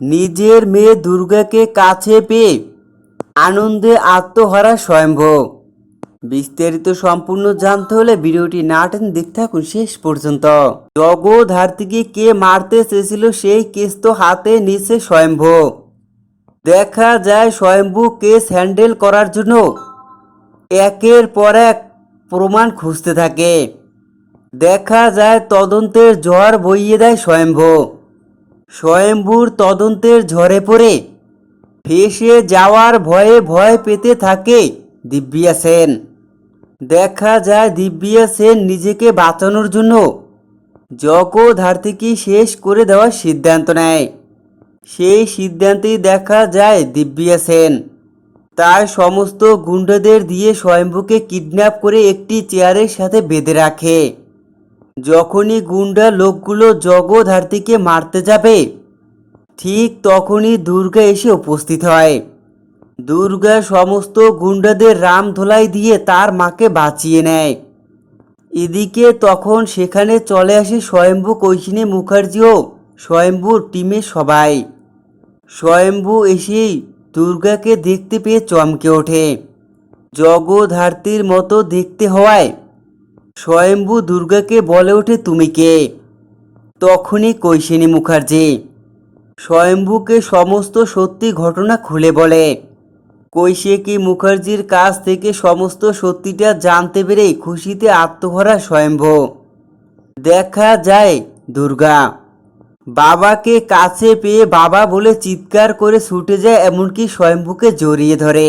নিজের মেয়ে দুর্গাকে কাছে পেয়ে আনন্দে আত্মহারা স্বয়ম্ভ। বিস্তারিত সম্পূর্ণ জানতে হলে ভিডিওটি না টেনে দেখতে থাকুন শেষ পর্যন্ত। জগৎ হার্তিকে কে মারতে চেয়েছিল সেই কেস তো হাতে নিছে স্বয়ম্ভ। দেখা যায় স্বয়ম্ভু কেস হ্যান্ডেল করার জন্য একের পর এক প্রমাণ খুঁজতে থাকে। দেখা যায় তদন্তের জ্বর বইয়ে দেয় স্বয়ম্ভ। স্বয়ম্ভুর তদন্তের ঝড়ে পড়ে ফেসে যাওয়ার ভয়ে ভয় পেতে থাকে দিব্যিয়া সেন। দেখা যায় দিব্যিয়া সেন নিজেকে বাঁচানোর জন্য জগধার্থীকে শেষ করে দেওয়ার সিদ্ধান্ত নেয়। সেই সিদ্ধান্তেই দেখা যায় দিব্যিয়া সেন তার সমস্ত গুন্ডাদের দিয়ে স্বয়ম্ভুকে কিডন্যাপ করে একটি চেয়ারের সাথে বেঁধে রাখে। যখনই গুন্ডা লোকগুলো জগধার্থীকে মারতে যাবে, ঠিক তখনই দুর্গা এসে উপস্থিত হয়। দুর্গা সমস্ত গুন্ডাদের রাম ধোলাই দিয়ে তার মাকে বাঁচিয়ে নেয়। এদিকে তখন সেখানে চলে আসে স্বয়ম্ভু কৈশিনী মুখার্জি ও স্বয়ম্ভুর টিমের সবাই। স্বয়ম্ভু এসেই দুর্গাকে দেখতে পেয়ে চমকে ওঠে। জগধার্তীর মতো দেখতে হওয়ায় স্বয়ম্ভু দুর্গাকে বলে ওঠে তুমি কে? তখনই কৈশিনী মুখার্জি স্বয়ম্ভুকে সমস্ত সত্যি ঘটনা খুলে বলে। কৈশিকী মুখার্জির কাছ থেকে সমস্ত সত্যিটা জানতে পেরে খুশিতে আত্মভরা স্বয়ম্ভু। দেখা যায়, দুর্গা, বাবাকে কাছে পেয়ে বাবা বলে চিৎকার করে ছুটে যায় এমনকি স্বয়ম্ভুকে জড়িয়ে ধরে।